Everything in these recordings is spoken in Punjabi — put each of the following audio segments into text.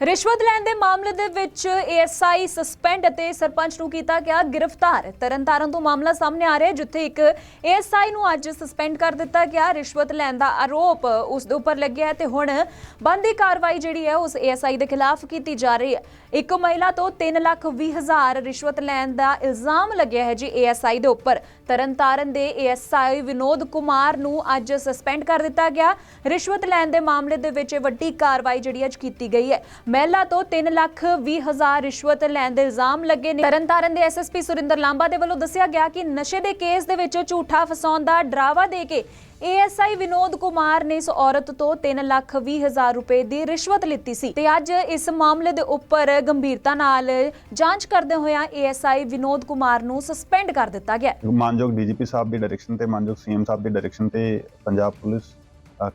ਰਿਸ਼ਵਤ ਲੈਣ ਦੇ ਮਾਮਲੇ ਦੇ ਵਿੱਚ ਏਐਸਆਈ ਸਸਪੈਂਡ ਅਤੇ ਸਰਪੰਚ ਨੂੰ ਕੀਤਾ ਗਿਆ ਗ੍ਰਿਫਤਾਰ। ਤਰਨਤਾਰਨ ਤੋਂ ਮਾਮਲਾ ਸਾਹਮਣੇ ਆ ਰਿਹਾ ਹੈ, ਜਿੱਥੇ ਇੱਕ ਏਐਸਆਈ ਨੂੰ ਅੱਜ ਸਸਪੈਂਡ ਕਰ ਦਿੱਤਾ ਗਿਆ। ਰਿਸ਼ਵਤ ਲੈਣ ਦਾ ਆਰੋਪ ਉਸ ਦੇ ਉੱਪਰ ਲੱਗਿਆ ਹੈ ਤੇ ਹੁਣ ਬੰਦੀ ਕਾਰਵਾਈ ਜਿਹੜੀ ਹੈ ਉਸ ਏਐਸਆਈ ਦੇ ਖਿਲਾਫ ਕੀਤੀ ਜਾ ਰਹੀ ਹੈ। ਇੱਕ ਮਹਿਲਾ ਤੋਂ 3 ਲੱਖ 20 ਹਜ਼ਾਰ ਰਿਸ਼ਵਤ ਲੈਣ ਦਾ ਇਲਜ਼ਾਮ ਲੱਗਿਆ ਹੈ ਜੀ ਏਐਸਆਈ ਦੇ ਉੱਪਰ। ਤਰਨਤਾਰਨ ਦੇ ਏਐਸਆਈ ਵਿਨੋਦ ਕੁਮਾਰ ਨੂੰ ਅੱਜ ਸਸਪੈਂਡ ਕਰ ਦਿੱਤਾ ਗਿਆ। ਰਿਸ਼ਵਤ ਲੈਣ ਦੇ ਮਾਮਲੇ ਦੇ ਵਿੱਚ ਇਹ ਵੱਡੀ ਕਾਰਵਾਈ ਜਿਹੜੀ ਅੱਜ ਕੀਤੀ ਗਈ ਹੈ। ਮਹਿਲਾ ਤੋਂ 3 ਲੱਖ 20 ਹਜ਼ਾਰ ਰਿਸ਼ਵਤ ਲੈਣ ਦੇ ਇਲਜ਼ਾਮ ਲੱਗੇ ਨੇ। ਤਰਨਤਾਰਨ ਦੇ ਐਸਐਸਪੀ ਸੁਰਿੰਦਰ ਲਾਂਬਾ ਦੇ ਵੱਲੋਂ ਦੱਸਿਆ ਗਿਆ ਕਿ ਨਸ਼ੇ ਦੇ ਕੇਸ ਦੇ ਵਿੱਚ ਝੂਠਾ ਫਸਾਉਣ ਦਾ ਡਰਾਵਾ ਦੇ ਕੇ ਏਐਸਆਈ ਵਿਨੋਦ ਕੁਮਾਰ ਨੇ ਇਸ ਔਰਤ ਤੋਂ 3 ਲੱਖ 20 ਹਜ਼ਾਰ ਰੁਪਏ ਦੀ ਰਿਸ਼ਵਤ ਲਿੱਤੀ ਸੀ। ਤੇ ਅੱਜ ਇਸ ਮਾਮਲੇ ਦੇ ਉੱਪਰ ਗੰਭੀਰਤਾ ਨਾਲ ਜਾਂਚ ਕਰਦੇ ਹੋਇਆ ਏਐਸਆਈ ਵਿਨੋਦ ਕੁਮਾਰ ਨੂੰ ਸਸਪੈਂਡ ਕਰ ਦਿੱਤਾ ਗਿਆ। ਹੈ। ਮਾਨਯੋਗ ਡੀਜੀਪੀ ਸਾਹਿਬ ਦੀ ਡਾਇਰੈਕਸ਼ਨ ਤੇ, ਮਾਨਯੋਗ ਸੀਐਮ ਸਾਹਿਬ ਦੀ ਡਾਇਰੈਕਸ਼ਨ ਤੇ ਪੰਜਾਬ ਪੁਲਿਸ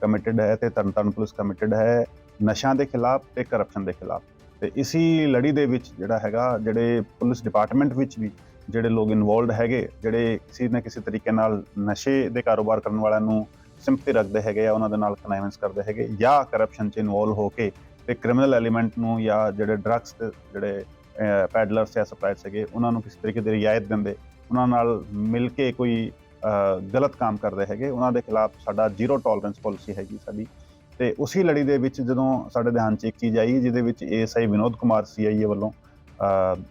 ਕਮਿਟਡ ਹੈ ਤੇ ਤਰਨਤਾਰਨ ਪੁਲਿਸ ਕਮਿਟਡ ਹੈ। ਨਸ਼ਿਆਂ ਦੇ ਖਿਲਾਫ ਤੇ ਕਰਪਸ਼ਨ ਦੇ ਖਿਲਾਫ। ਤੇ ਇਸੀ ਲੜੀ ਦੇ ਵਿੱਚ ਜਿਹੜਾ ਹੈਗਾ, ਜਿਹੜੇ ਪੁਲਿਸ ਡਿਪਾਰਟਮੈਂਟ ਵਿੱਚ ਵੀ ਜਿਹੜੇ ਲੋਕ ਇਨਵੋਲਡ ਹੈਗੇ, ਜਿਹੜੇ ਕਿਸੇ ਨਾ ਕਿਸੇ ਤਰੀਕੇ ਨਾਲ ਨਸ਼ੇ ਦੇ ਕਾਰੋਬਾਰ ਕਰਨ ਵਾਲਿਆਂ ਨੂੰ ਸਿੰਪਥੀ ਰੱਖਦੇ ਹੈਗੇ ਆ, ਉਹਨਾਂ ਦੇ ਨਾਲ ਕਨਾਈਵੈਂਸ ਕਰਦੇ ਹੈਗੇ, ਜਾਂ ਕਰਪਸ਼ਨ 'ਚ ਇਨਵੋਲਵ ਹੋ ਕੇ ਤੇ ਕ੍ਰਿਮੀਨਲ ਐਲੀਮੈਂਟ ਨੂੰ ਜਾਂ ਜਿਹੜੇ ਡਰੱਗਸ ਦੇ ਜਿਹੜੇ ਪੈਡਲਰਸ ਜਾਂ ਸਪਲਾਇਰਸ ਹੈਗੇ, ਉਹਨਾਂ ਨੂੰ ਕਿਸੇ ਤਰੀਕੇ ਦੀ ਰਿਆਇਤ ਦਿੰਦੇ, ਉਹਨਾਂ ਨਾਲ ਮਿਲ ਕੇ ਕੋਈ ਗਲਤ ਕੰਮ ਕਰਦੇ ਹੈਗੇ, ਉਹਨਾਂ ਦੇ ਖਿਲਾਫ ਸਾਡਾ ਜ਼ੀਰੋ ਟੋਲਰੈਂਸ ਪਾਲਿਸੀ ਹੈਗੀ ਸਾਡੀ। ਤੇ ਉਸੇ ਲੜੀ ਦੇ ਵਿੱਚ ਜਦੋਂ ਸਾਡੇ ਧਿਆਨ 'ਚ ਇੱਕ ਚੀਜ਼ ਆਈ, ਜਿਹਦੇ ਵਿੱਚ ਏਐਸਆਈ ਵਿਨੋਦ ਕੁਮਾਰ ਸੀਆਈਏ ਵੱਲੋਂ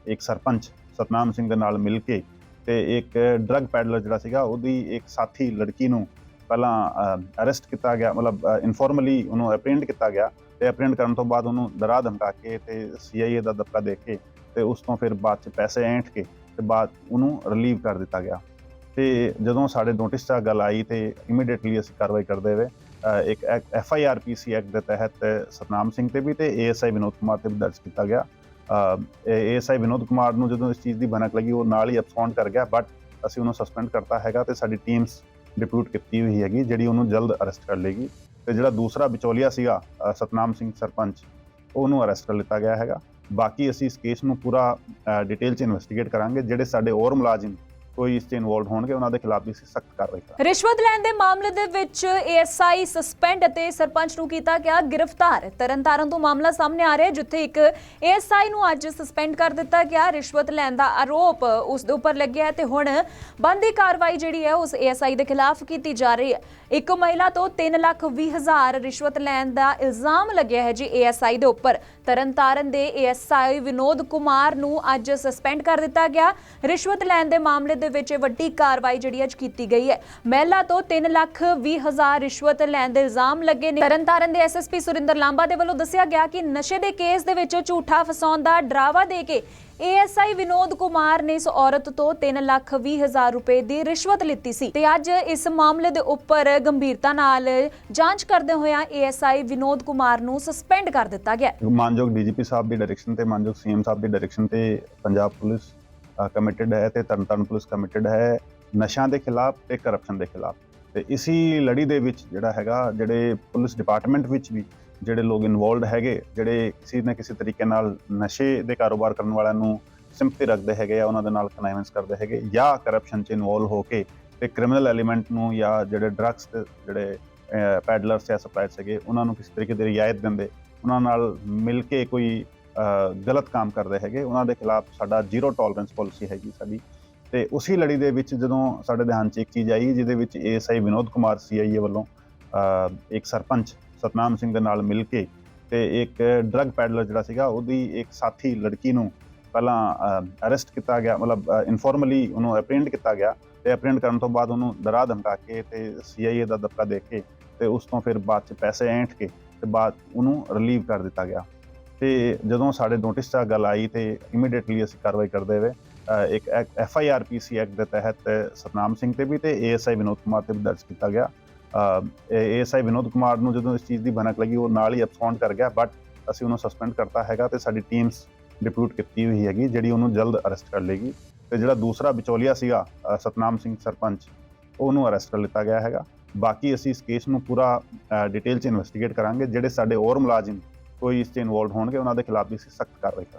ਇੱਕ ਸਰਪੰਚ ਸਤਨਾਮ ਸਿੰਘ ਦੇ ਨਾਲ ਮਿਲ ਕੇ ਤੇ ਇੱਕ ਡਰੱਗ ਪੈਡਲਰ ਜਿਹੜਾ ਸੀਗਾ, ਉਹਦੀ ਇੱਕ ਸਾਥੀ ਲੜਕੀ ਨੂੰ ਪਹਿਲਾਂ ਅਰੈਸਟ ਕੀਤਾ ਗਿਆ, ਮਤਲਬ ਇਨਫੋਰਮਲੀ ਉਹਨੂੰ ਅਪ੍ਰੈਂਡ ਕੀਤਾ ਗਿਆ ਤੇ ਅਪ੍ਰੈਂਡ ਕਰਨ ਤੋਂ ਬਾਅਦ ਉਹਨੂੰ ਡਰਾ ਧਮਕਾ ਕੇ ਤੇ ਸੀਆਈਏ ਦਾ ਦਬਕਾ ਦੇ ਕੇ ਤੇ ਉਸ ਤੋਂ ਫਿਰ ਬਾਅਦ ਚ ਪੈਸੇ ਐਂਠ ਕੇ ਤੇ ਬਾਅਦ ਉਹਨੂੰ ਰਿਲੀਵ ਕਰ ਦਿੱਤਾ ਗਿਆ। ਤੇ ਜਦੋਂ ਸਾਡੇ ਨੋਟਿਸ 'ਚ ਆਹ ਗੱਲ ਆਈ ਤੇ ਇਮੀਡੀਏਟਲੀ ਅਸੀਂ ਕਾਰਵਾਈ ਕਰਦੇ ਹੋਏ ਇੱਕ F I R P C act ਦੇ ਤਹਿਤ ਸਤਨਾਮ ਸਿੰਘ ਤੇ ਵੀ ਤੇ ਏਐਸਆਈ ਵਿਨੋਦ ਕੁਮਾਰ ਤੇ ਵੀ ਦਰਜ ਕੀਤਾ ਗਿਆ। ਏਐਸਆਈ ਵਿਨੋਦ ਕੁਮਾਰ ਨੂੰ ਜਦੋਂ ਇਸ ਚੀਜ਼ ਦੀ ਭਨਕ ਲੱਗੀ, ਉਹ ਨਾਲ ਹੀ ਅਬਸਕੌਂਡ ਕਰ ਗਿਆ ਬਟ ਅਸੀਂ ਉਹਨੂੰ ਸਸਪੈਂਡ ਕਰਤਾ ਹੈਗਾ ਤੇ ਸਾਡੀ ਟੀਮਸ ਡਿਪਿਊਟ ਕੀਤੀ ਹੋਈ ਹੈਗੀ, ਜਿਹੜੀ ਉਹਨੂੰ ਜਲਦ ਅਰੈਸਟ ਕਰ ਲੇਗੀ ਤੇ ਜਿਹੜਾ ਦੂਸਰਾ ਵਿਚੋਲੀਆ ਸੀਗਾ ਸਤਨਾਮ ਸਿੰਘ ਸਰਪੰਚ, ਉਹਨੂੰ ਅਰੈਸਟ ਕਰ ਲਿੱਤਾ ਗਿਆ ਹੈਗਾ। ਬਾਕੀ ਅਸੀਂ ਇਸ ਕੇਸ ਨੂੰ ਪੂਰਾ ਡਿਟੇਲ ਚ ਇਨਵੈਸਟੀਗੇਟ ਕਰਾਂਗੇ, ਜਿਹੜੇ ਸਾਡੇ ਹੋਰ ਮੁਲਾਜ਼ਮ ਕੋਈ ਇਸ ਚ ਇਨਵੋਲਡ ਹੋਣਗੇ, ਉਹਨਾਂ ਦੇ ਖਿਲਾਫ ਵੀ ਸਖਤ ਕਾਰਵਾਈ ਕਰਾਂਗੇ। ਰਿਸ਼ਵਤ ਲੈਣ ਦੇ ਮਾਮਲੇ ਦੇ ਵਿੱਚ ਏਐਸਆਈ ਸਸਪੈਂਡ ਅਤੇ ਸਰਪੰਚ ਨੂੰ ਕੀਤਾ ਗਿਆ ਗ੍ਰਿਫਤਾਰ। ਤਰਨਤਾਰਨ ਤੋਂ ਮਾਮਲਾ ਸਾਹਮਣੇ ਆ ਰਿਹਾ ਜਿੱਥੇ ਇੱਕ ਏਐਸਆਈ ਨੂੰ ਅੱਜ ਸਸਪੈਂਡ ਕਰ ਦਿੱਤਾ ਗਿਆ। ਰਿਸ਼ਵਤ ਲੈਣ ਦਾ ਆਰੋਪ ਉਸ ਦੇ ਉੱਪਰ ਲੱਗਿਆ ਹੈ ਤੇ ਹੁਣ ਬੰਦੀ ਕਾਰਵਾਈ ਜਿਹੜੀ ਹੈ ਉਸ ਏਐਸਆਈ ਦੇ ਖਿਲਾਫ ਕੀਤੀ ਜਾ ਰਹੀ ਹੈ। ਇੱਕ ਮਹਿਲਾ ਤੋਂ 3 ਲੱਖ 20 ਹਜ਼ਾਰ ਰਿਸ਼ਵਤ ਲੈਣ ਦਾ ਇਲਜ਼ਾਮ ਲੱਗਿਆ ਹੈ ਜੀ ਏਐਸਆਈ ਦੇ ਉੱਪਰ। ਤਰਨਤਾਰਨ ਦੇ ਏਐਸਆਈ ਵਿਨੋਦ ਕੁਮਾਰ ਨੂੰ ਅੱਜ ਸਸਪੈਂਡ ਕਰ ਦਿੱਤਾ ਗਿਆ। ਰਿਸ਼ਵਤ ਲੈਣ ਦੇ ਮਾਮਲੇ ਦੇ ਵਿੱਚ ਇਹ ਵੱਡੀ ਕਾਰਵਾਈ ਜਿਹੜੀ ਅੱਜ ਕੀਤੀ ਗਈ ਹੈ। ਮਹਿਲਾ ਤੋਂ 3 ਲੱਖ 20 ਹਜ਼ਾਰ ਰਿਸ਼ਵਤ ਲੈਣ ਦੇ ਇਲਜ਼ਾਮ ਲੱਗੇ ਨੇ। ਤਰਨਤਾਰਨ ਦੇ ਐਸਐਸਪੀ ਸੁਰਿੰਦਰ ਲਾਂਬਾ ਦੇ ਵੱਲੋਂ ਦੱਸਿਆ ਗਿਆ ਕਿ ਨਸ਼ੇ ਦੇ ਕੇਸ ਦੇ ਵਿੱਚ ਝੂਠਾ ਫਸਾਉਣ ਦਾ ਡਰਾਵਾ ਦੇ ਕੇ ਏਐਸਆਈ ਵਿਨੋਦ ਕੁਮਾਰ ਨੇ ਇਸ ਔਰਤ ਤੋਂ 3 ਲੱਖ 20 ਹਜ਼ਾਰ ਰੁਪਏ ਦੀ ਰਿਸ਼ਵਤ ਲਿੱਤੀ ਸੀ ਤੇ ਅੱਜ ਇਸ ਮਾਮਲੇ ਦੇ ਉੱਪਰ ਗੰਭੀਰਤਾ ਨਾਲ ਜਾਂਚ ਕਰਦੇ ਹੋਇਆ ਏਐਸਆਈ ਵਿਨੋਦ ਕੁਮਾਰ ਨੂੰ ਸਸਪੈਂਡ ਕਰ ਦਿੱਤਾ ਗਿਆ ਮਾਨਯੋਗ ਡੀਜੀਪੀ ਸਾਹਿਬ ਦੀ ਡਾਇਰੈਕਸ਼ਨ ਤੇ, ਮਾਨਯੋਗ ਸੀਐਮ ਸਾਹਿਬ ਦੀ ਡਾਇਰੈਕਸ਼ਨ ਤੇ ਪੰਜਾਬ ਪੁਲਿਸ ਕਮਿਟਡ ਹੈ ਤੇ ਤਰਨਤਾਰਨ ਪੁਲਿਸ ਕਮਿਟਡ ਹੈ ਨਸ਼ਿਆਂ ਦੇ ਖਿਲਾਫ ਤੇ ਕਰਪਸ਼ਨ ਦੇ ਖਿਲਾਫ। ਤੇ ਇਸੀ ਲੜੀ ਦੇ ਵਿੱਚ ਜਿਹੜਾ ਹੈਗਾ, ਜਿਹੜੇ ਪੁਲਿਸ ਡਿਪਾਰਟਮੈਂਟ ਵਿੱਚ ਵੀ ਜਿਹੜੇ ਲੋਕ ਇਨਵੋਲਡ ਹੈਗੇ, ਜਿਹੜੇ ਕਿਸੇ ਨਾ ਕਿਸੇ ਤਰੀਕੇ ਨਾਲ ਨਸ਼ੇ ਦੇ ਕਾਰੋਬਾਰ ਕਰਨ ਵਾਲਿਆਂ ਨੂੰ ਸਿੰਪਥੀ ਰੱਖਦੇ ਹੈਗੇ ਆ, ਉਹਨਾਂ ਦੇ ਨਾਲ ਕਨਾਈਵੈਂਸ ਕਰਦੇ ਹੈਗੇ, ਜਾਂ ਕਰਪਸ਼ਨ 'ਚ ਇਨਵੋਲਵ ਹੋ ਕੇ ਤੇ ਕ੍ਰਿਮੀਨਲ ਐਲੀਮੈਂਟ ਨੂੰ ਜਾਂ ਜਿਹੜੇ ਡਰੱਗਸ ਦੇ ਜਿਹੜੇ ਪੈਡਲਰਸ ਜਾਂ ਸਪਲਾਇਰਸ ਹੈਗੇ, ਉਹਨਾਂ ਨੂੰ ਕਿਸੇ ਤਰੀਕੇ ਦੀ ਰਿਆਇਤ ਦਿੰਦੇ, ਉਹਨਾਂ ਨਾਲ ਮਿਲ ਕੇ ਕੋਈ ਗਲਤ ਕੰਮ ਕਰਦੇ ਹੈਗੇ, ਉਹਨਾਂ ਦੇ ਖਿਲਾਫ ਸਾਡਾ ਜ਼ੀਰੋ ਟੋਲਰੈਂਸ ਪਾਲਿਸੀ ਹੈਗੀ ਸਾਡੀ। ਤੇ ਉਸੇ ਲੜੀ ਦੇ ਵਿੱਚ ਜਦੋਂ ਸਾਡੇ ਧਿਆਨ 'ਚ ਇੱਕ ਚੀਜ਼ ਆਈ, ਜਿਹਦੇ ਵਿੱਚ ਏਐਸਆਈ ਵਿਨੋਦ ਕੁਮਾਰ ਸੀਆਈਏ ਵੱਲੋਂ ਇੱਕ ਸਰਪੰਚ ਸਤਨਾਮ ਸਿੰਘ ਦੇ ਨਾਲ ਮਿਲ ਕੇ ਤੇ ਇੱਕ ਡਰੱਗ ਪੈਡਲਰ ਜਿਹੜਾ ਸੀਗਾ ਉਹਦੀ ਇੱਕ ਸਾਥੀ ਲੜਕੀ ਨੂੰ ਪਹਿਲਾਂ ਅਰੈਸਟ ਕੀਤਾ ਗਿਆ ਮਤਲਬ ਇਨਫੋਰਮਲੀ ਉਹਨੂੰ ਅਪ੍ਰੈਂਡ ਕੀਤਾ ਗਿਆ ਤੇ ਅਪ੍ਰੈਂਡ ਕਰਨ ਤੋਂ ਬਾਅਦ ਉਹਨੂੰ ਡਰਾ ਧਮਕਾ ਕੇ ਤੇ ਸੀਆਈਏ ਦਾ ਦਬਕਾ ਦੇ ਕੇ ਤੇ ਉਸ ਤੋਂ ਫਿਰ ਬਾਅਦ ਚ ਪੈਸੇ ਐਂਠ ਕੇ ਤੇ ਬਾਅਦ ਉਹਨੂੰ ਰਿਲੀਵ ਕਰ ਦਿੱਤਾ ਗਿਆ। ਤੇ ਜਦੋਂ ਸਾਡੇ ਨੋਟਿਸ 'ਚ ਗੱਲ ਆਈ ਤੇ ਇਮੀਡੀਏਟਲੀ ਅਸੀਂ ਕਾਰਵਾਈ ਕਰਦੇ ਹੋਏ ਅ, ਇੱਕ F I R P C act ਦੇ ਤਹਿਤ ਸਤਨਾਮ ਸਿੰਘ ਤੇ ਵੀ ਤੇ ਏਐਸਆਈ ਵਿਨੋਦ ਕੁਮਾਰ ਤੇ ਵੀ ਦਰਜ ਕੀਤਾ ਗਿਆ। ਏਐਸਆਈ ਵਿਨੋਦ ਕੁਮਾਰ ਨੂੰ ਜਦੋਂ ਇਸ ਚੀਜ਼ ਦੀ ਭਨਕ ਲੱਗੀ, ਉਹ ਨਾਲ ਹੀ ਅਬਸਕੌਂਡ ਕਰ ਗਿਆ ਬਟ ਅਸੀਂ ਉਹਨੂੰ ਸਸਪੈਂਡ ਕਰਤਾ ਹੈਗਾ ਤੇ ਸਾਡੀ ਟੀਮਸ ਡਿਪਿਊਟ ਕੀਤੀ ਹੋਈ ਹੈਗੀ, ਜਿਹੜੀ ਉਹਨੂੰ ਜਲਦ ਅਰੈਸਟ ਕਰ ਲੇਗੀ ਤੇ ਜਿਹੜਾ ਦੂਸਰਾ ਵਿਚੋਲੀਆ ਸੀਗਾ ਸਤਨਾਮ ਸਿੰਘ ਸਰਪੰਚ, ਉਹਨੂੰ ਅਰੈਸਟ ਕਰ ਲਿੱਤਾ ਗਿਆ ਹੈਗਾ। ਬਾਕੀ ਅਸੀਂ ਇਸ ਕੇਸ ਨੂੰ ਪੂਰਾ ਡਿਟੇਲ ਚ ਇਨਵੈਸਟੀਗੇਟ ਕਰਾਂਗੇ, ਜਿਹੜੇ ਸਾਡੇ ਹੋਰ ਮੁਲਾਜ਼ਮ ਕੋਈ ਇਸ ਚ ਇਨਵੋਲਡ ਹੋਣਗੇ, ਉਹਨਾਂ ਦੇ ਖਿਲਾਫ ਵੀ ਅਸੀਂ ਸਖਤ ਕਾਰਵਾਈ ਕਰਾਂਗੇ।